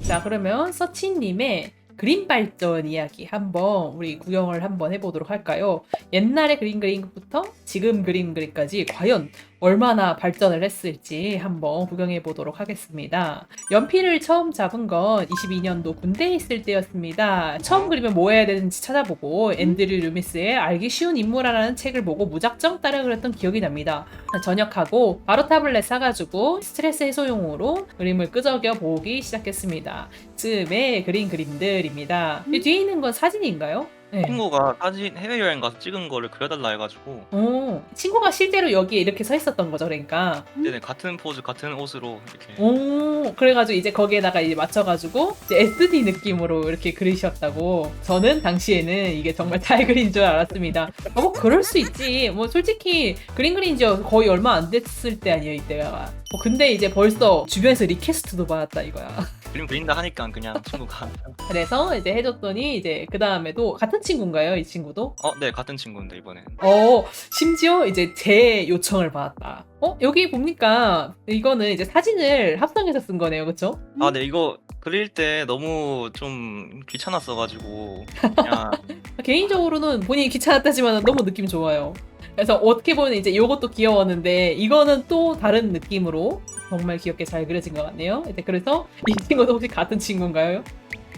자, 그러면 서치님의 그림 발전 이야기 한번 우리 구경을 한번 해보도록 할까요? 옛날에 그림 그린 것부터 지금 그림 그리까지 과연 얼마나 발전을 했을지 한번 구경해 보도록 하겠습니다. 연필을 처음 잡은 건 22년도 군대에 있을 때였습니다. 처음 그리면 뭐 해야 되는지 찾아보고 앤드류 루미스의 알기 쉬운 인물이라는 책을 보고 무작정 따라 그렸던 기억이 납니다. 전역하고 바로 타블렛 사가지고 스트레스 해소용으로 그림을 끄적여 보기 시작했습니다. 즈음에 그린 그림들입니다. 이 뒤에 있는 건 사진인가요? 네. 친구가 사진 해외여행 가서 찍은 거를 그려달라 해가지고 오, 친구가 실제로 여기에 이렇게 서 있었던 거죠, 그러니까. 그때는 같은 포즈 같은 옷으로 이렇게 오, 그래가지고 이제 거기에다가 이제 맞춰가지고 이제 SD 느낌으로 이렇게 그리셨다고. 저는 당시에는 이게 정말 잘 그린 줄 알았습니다. 어, 뭐 그럴 수 있지. 뭐 솔직히 그림 그린 지 거의 얼마 안 됐을 때 아니에요, 이때가. 어, 근데 이제 벌써 주변에서 리퀘스트도 받았다 이거야. 그림 그린다 하니까 그냥 친구가 그래서 이제 해줬더니 이제 그 다음에도 같은 친구인가요, 이 친구도? 어 네 같은 친구인데 이번엔 어, 심지어 이제 제 요청을 받았다. 어, 여기 보니까 이거는 이제 사진을 합성해서 쓴 거네요, 그쵸? 아네 이거 그릴 때 너무 좀 귀찮았어가지고 그냥 개인적으로는 본인이 귀찮았다지만 너무 느낌 좋아요. 그래서 어떻게 보면 이제 이것도 귀여웠는데 이거는 또 다른 느낌으로 정말 귀엽게 잘 그려진 것 같네요. 이제 그래서 이 친구도 혹시 같은 친구인가요?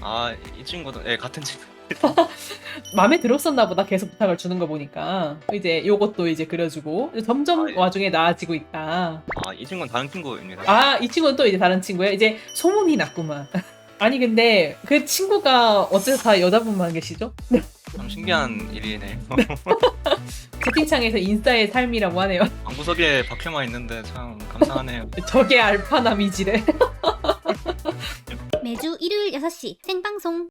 아 이 친구도 네 같은 친구 마음에 들었었나 보다 계속 부탁을 주는 거 보니까 이제 이것도 이제 그려주고 점점 아, 예. 와중에 나아지고 있다. 아 이 친구는 다른 친구입니다 아, 이 친구는 또 이제 다른 친구예요. 이제 소문이 났구만. 아니 근데 그 친구가 어째서 다 여자분만 계시죠? 참 신기한 일이네요 채팅창에서 인싸의 삶이라고 하네요. 방구석에 박혀만 있는데 참 감사하네요 저게 알파남이지래. 매주 일요일 6시 생방송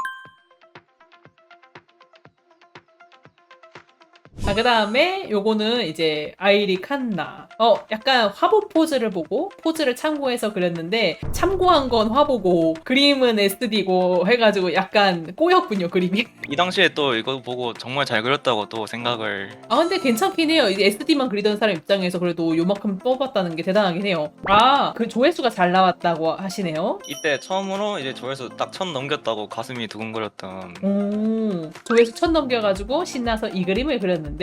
자, 그 다음에 요거는 이제 아이리 칸나. 어, 약간 화보 포즈를 보고 포즈를 참고해서 그렸는데 참고한 건 화보고 그림은 SD고 해가지고 약간 꼬였군요, 그림이. 이 당시에 또 이거 보고 정말 잘 그렸다고 또 생각을 아, 근데 괜찮긴 해요. 이제 SD만 그리던 사람 입장에서 그래도 요만큼 뽑았다는 게 대단하긴 해요. 아, 그 조회수가 잘 나왔다고 하시네요. 이때 처음으로 이제 조회수 딱 천 넘겼다고 가슴이 두근거렸던 오, 조회수 천 넘겨가지고 신나서 이 그림을 그렸는데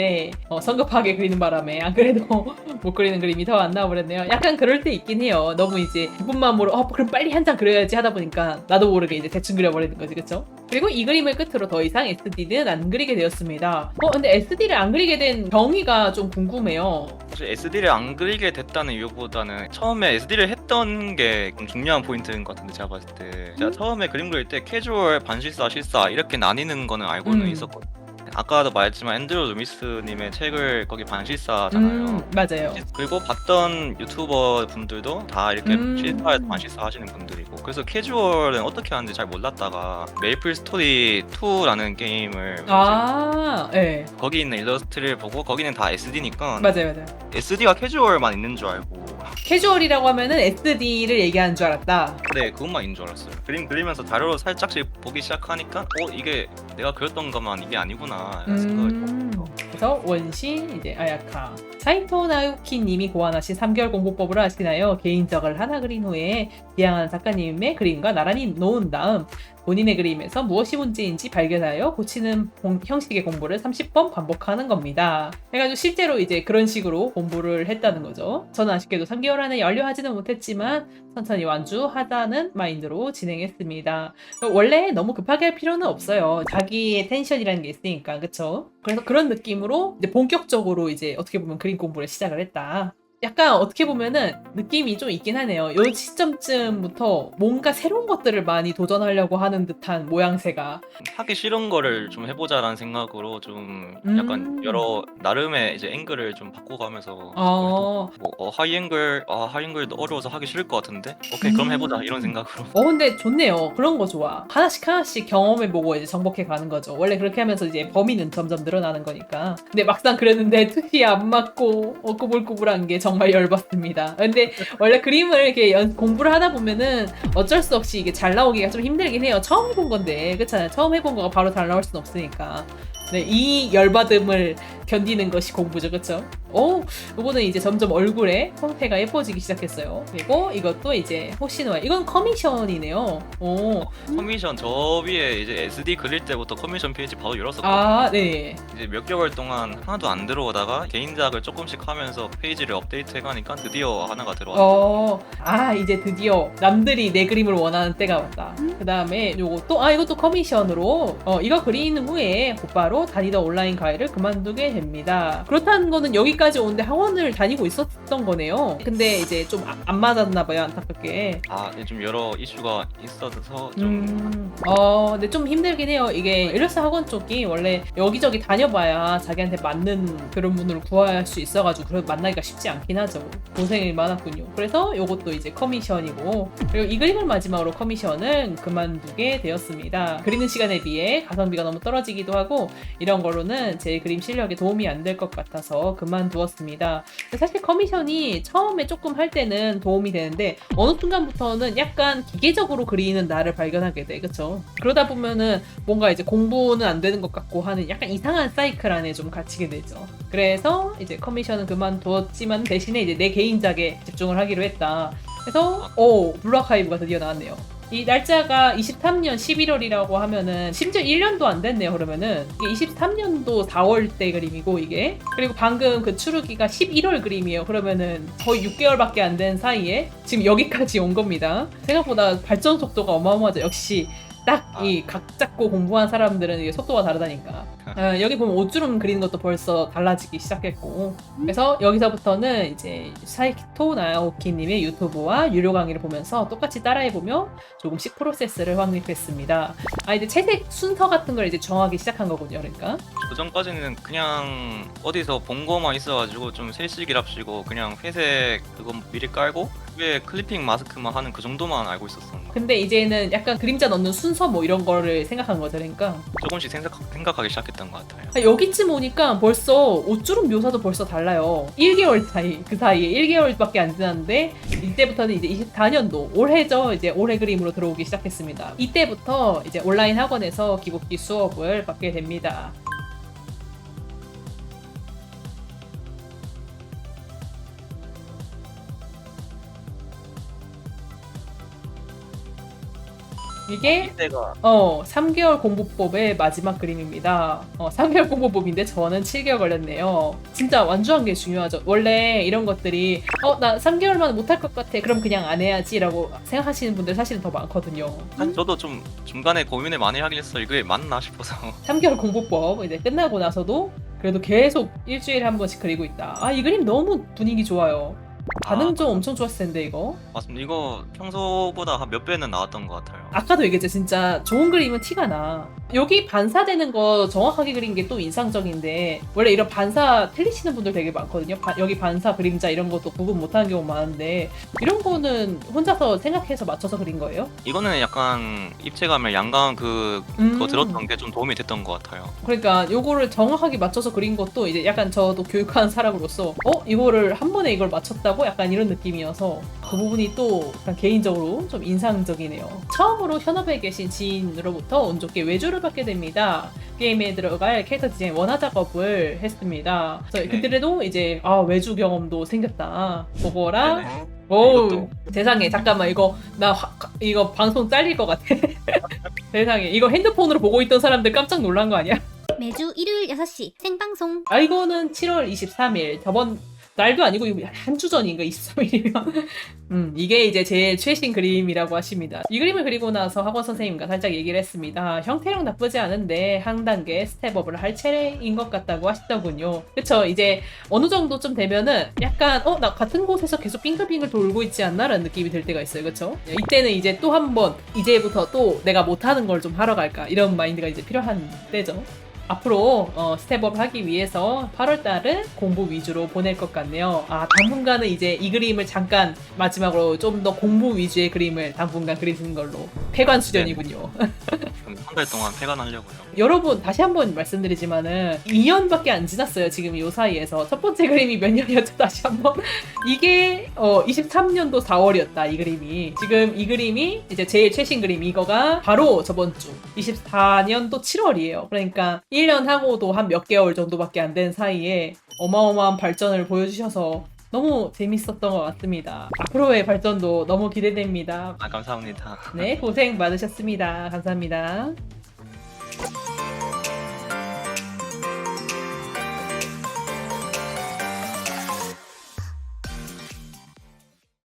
어, 성급하게 그리는 바람에 안 그래도 못 그리는 그림이 더 안 나와버렸네요. 약간 그럴 때 있긴 해요. 너무 이제 기쁜 마음으로 어 그럼 빨리 한 장 그려야지 하다 보니까 나도 모르게 이제 대충 그려버리는 거지, 그쵸? 그리고 이 그림을 끝으로 더 이상 SD는 안 그리게 되었습니다. 어 근데 SD를 안 그리게 된 경위가 좀 궁금해요. 사실 SD를 안 그리게 됐다는 이유보다는 처음에 SD를 했던 게 좀 중요한 포인트인 것 같은데 제가 봤을 때 제가 음? 처음에 그림 그릴 때 캐주얼, 반실사, 실사 이렇게 나뉘는 거는 알고는 음. 있었거든요. 아까도 말했지만 앤드류 루미스님의 책을 거기 반실사잖아요. 음 맞아요. 그리고 봤던 유튜버 분들도 다 이렇게 음. 실사에서 반실사 하시는 분들이고 그래서 캐주얼은 어떻게 하는지 잘 몰랐다가 메이플 스토리 2라는 게임을 아, 예. 거기 있는 일러스트를 보고 거기는 다 SD니까 맞아요, 맞아요. SD가 캐주얼만 있는 줄 알고 캐주얼이라고 하면은 SD를 얘기하는 줄 알았다. 네 그것만 있는 줄 알았어요. 그림 그리면서 자료를 살짝씩 보기 시작하니까 어 이게 내가 그렸던 것만 이게 아니구나. 라는 생각을 음, 그래서 원시 이제 아야카. 사이토 나유키 님이 고안하신 3개월 공부법을 아시나요? 개인적을 하나 그린 후에 지향하는 작가님의 그림과 나란히 놓은 다음 본인의 그림에서 무엇이 문제인지 발견하여 고치는 공- 형식의 공부를 30번 반복하는 겁니다. 해가지고 실제로 이제 그런 식으로 공부를 했다는 거죠. 저는 아쉽게도 3개월 안에 완료하지는 못했지만 천천히 완주하자는 마인드로 진행했습니다. 원래 너무 급하게 할 필요는 없어요. 자기의 텐션이라는 게 있으니까, 그쵸? 그래서 그런 느낌으로 이제 본격적으로 이제 어떻게 보면 그림 공부를 시작을 했다. 약간 어떻게 보면은 느낌이 좀 있긴 하네요. 요 시점쯤부터 뭔가 새로운 것들을 많이 도전하려고 하는 듯한 모양새가. 하기 싫은 거를 좀 해보자라는 생각으로 좀 음. 약간 여러 나름의 이제 앵글을 좀 바꿔가면서 어, 뭐 어, 하이 앵글 아 하이 앵글도 어려워서 하기 싫을 것 같은데 오케이 그럼 음. 해보자 이런 생각으로 어, 근데 좋네요. 그런 거 좋아. 하나씩 하나씩 경험해보고 이제 정복해 가는 거죠. 원래 그렇게 하면서 이제 범위는 점점 늘어나는 거니까. 근데 막상 그랬는데 투시 안 맞고 어, 꾸불꾸불한 게 정말 열받습니다. 근데 원래 그림을 이렇게 연- 공부를 하다 보면은 어쩔 수 없이 이게 잘 나오기가 좀 힘들긴 해요. 처음 해본 건데, 그렇잖아요. 처음 해본 거가 바로 잘 나올 순 없으니까. 네, 이 열받음을 견디는 것이 공부죠, 그쵸? 오, 요거는 이제 점점 얼굴에 형태가 예뻐지기 시작했어요. 그리고 이것도 이제 호시노야. 이건 커미션이네요. 오, 커미션 저 위에 이제 SD 그릴 때부터 커미션 페이지 바로 열었었거든요. 아, 네. 이제 몇 개월 동안 하나도 안 들어오다가 개인작을 조금씩 하면서 페이지를 업데이트 해가니까 드디어 하나가 들어왔어요. 어, 아, 이제 드디어 남들이 내 그림을 원하는 때가 왔다. 그 다음에 요것도, 아, 이것도 커미션으로, 어, 이거 그린 후에 곧바로 다니던 온라인 과외를 그만두게 됩니다. 그렇다는 거는 여기까지 오는데 학원을 다니고 있었던 거네요. 근데 이제 좀 안 맞았나 봐요, 안타깝게. 아, 이제 좀 여러 이슈가 있어서 좀 음, 어, 근데 좀 힘들긴 해요. 이게 일러스 학원 쪽이 원래 여기저기 다녀봐야 자기한테 맞는 그런 분을 구할 수 있어가지고 그래 만나기가 쉽지 않긴 하죠. 고생이 많았군요. 그래서 요것도 이제 커미션이고 그리고 이 그림을 마지막으로 커미션은 그만두게 되었습니다. 그리는 시간에 비해 가성비가 너무 떨어지기도 하고 이런 걸로는 제 그림 실력에 도움 이 안 될 것 같아서 그만두었습니다. 사실 커미션이 처음에 조금 할 때는 도움이 되는데 어느 순간부터는 약간 기계적으로 그리는 나를 발견하게 돼, 그쵸? 그러다 보면은 뭔가 이제 공부는 안 되는 것 같고 하는 약간 이상한 사이클 안에 좀 갇히게 되죠. 그래서 이제 커미션은 그만두었지만 대신에 이제 내 개인작에 집중을 하기로 했다. 그래서 오 블루아카이브가 드디어 나왔네요. 이 날짜가 23년 11월이라고 하면은 심지어 1년도 안 됐네요. 그러면은 이게 23년도 4월 때 그림이고 이게 그리고 방금 그 추르기가 11월 그림이에요. 그러면은 거의 6개월밖에 안 된 사이에 지금 여기까지 온 겁니다. 생각보다 발전 속도가 어마어마하죠. 역시 딱 이 각 잡고 공부한 사람들은 이게 속도가 다르다니까. 아, 여기 보면 옷주름 그리는 것도 벌써 달라지기 시작했고. 그래서 여기서부터는 이제 사이키토 나오키님의 유튜브와 유료 강의를 보면서 똑같이 따라해보며 조금씩 프로세스를 확립했습니다. 아, 이제 채색 순서 같은 걸 이제 정하기 시작한 거군요. 그러니까. 그 전까지는 그냥 어디서 본 거만 있어가지고 좀 세시기랍시고 그냥 회색 그거 미리 깔고 위에 클리핑 마스크만 하는 그 정도만 알고 있었었는데 근데 이제는 약간 그림자 넣는 순서 뭐 이런 거를 생각한 거죠. 그러니까. 조금씩 생각, 생각하기 시작했 던 것 같아요. 아, 여기쯤 오니까 벌써 옷주름 묘사도 벌써 달라요. 1개월 사이, 그 사이에 1개월밖에 안 지났는데, 이때부터는 이제 24년도, 올해죠. 이제 올해 그림으로 들어오기 시작했습니다. 이때부터 이제 온라인 학원에서 기복기 수업을 받게 됩니다. 이게 이때가 어, 3개월 공부법의 마지막 그림입니다. 어, 3개월 공부법인데 저는 7개월 걸렸네요. 진짜 완주한 게 중요하죠. 원래 이런 것들이 어, 나 3개월만 못할 것 같아. 그럼 그냥 안 해야지라고 생각하시는 분들 사실은 더 많거든요. 사실 저도 좀 중간에 고민을 많이 하긴 했어 이게 맞나 싶어서 3개월 공부법 이제 끝나고 나서도 그래도 계속 일주일에 한 번씩 그리고 있다. 아, 이 그림 너무 분위기 좋아요. 반응 아, 좀 엄청 좋았을 텐데 이거. 맞습니다 이거 평소보다 한 몇 배는 나왔던 것 같아요 아까도 얘기했죠. 진짜 좋은 그림은 티가 나. 여기 반사되는 거 정확하게 그린 게 또 인상적인데 원래 이런 반사 틀리시는 분들 되게 많거든요. 바- 여기 반사 그림자 이런 것도 구분 못하는 경우 많은데 이런 거는 혼자서 생각해서 맞춰서 그린 거예요? 이거는 약간 입체감을 양강 그 음. 그거 들었던 게 좀 도움이 됐던 것 같아요 그러니까 요거를 정확하게 맞춰서 그린 것도 이제 약간 저도 교육한 사람으로서 어 이거를 한 번에 이걸 맞췄다고 약간 이런 느낌이어서 그 부분이 또 약간 개인적으로 좀 인상적이네요. 처음으로 현업에 계신 지인으로부터 운 좋게 외주를 받게 됩니다. 게임에 들어갈 캐릭터 디자인 원화 작업을 했습니다. 그래서 네. 그들에도 이제 아 외주 경험도 생겼다. 그거랑 네네. 오 이것도. 세상에 잠깐만 이거 나 화- 이거 방송 잘릴 것 같아. 세상에 이거 핸드폰으로 보고 있던 사람들 깜짝 놀란 거 아니야? 매주 일요일 6시 생방송 아 이거는 7월 23일 저번 날도 아니고 한 주 전인가 23일이면. 음 이게 이제 제일 최신 그림이라고 하십니다. 이 그림을 그리고 나서 학원 선생님과 살짝 얘기를 했습니다. 형태랑 나쁘지 않은데 한 단계 스텝업을 할 차례인 것 같다고 하시더군요. 그쵸? 이제 어느 정도 좀 되면은 약간 어 나 같은 곳에서 계속 빙글빙글 돌고 있지 않나 라는 느낌이 들 때가 있어요. 그쵸? 이때는 이제 또 한 번 이제부터 또 내가 못하는 걸 좀 하러 갈까 이런 마인드가 이제 필요한 때죠 앞으로 어, 스텝업 하기 위해서 8월달은 공부 위주로 보낼 것 같네요. 아 당분간은 이제 이 그림을 잠깐 마지막으로 좀 더 공부 위주의 그림을 당분간 그리는 걸로 폐관 수련이군요. 좀한달 동안 폐간하려고요. 여러분 다시 한번 말씀드리지만은 2년밖에 안 지났어요 지금 이 사이에서. 첫 번째 그림이 몇 년이었죠? 다시 한번. 이게 어 23년도 4월이었다 이 그림이. 지금 이 그림이 이제 제일 최신 그림 이거가 바로 저번 주 24년도 7월이에요. 그러니까 1년 하고도 한 몇 개월 정도밖에 안 된 사이에 어마어마한 발전을 보여주셔서 너무 재밌었던 것 같습니다. 앞으로의 발전도 너무 기대됩니다. 아 감사합니다. 네 고생 많으셨습니다. 감사합니다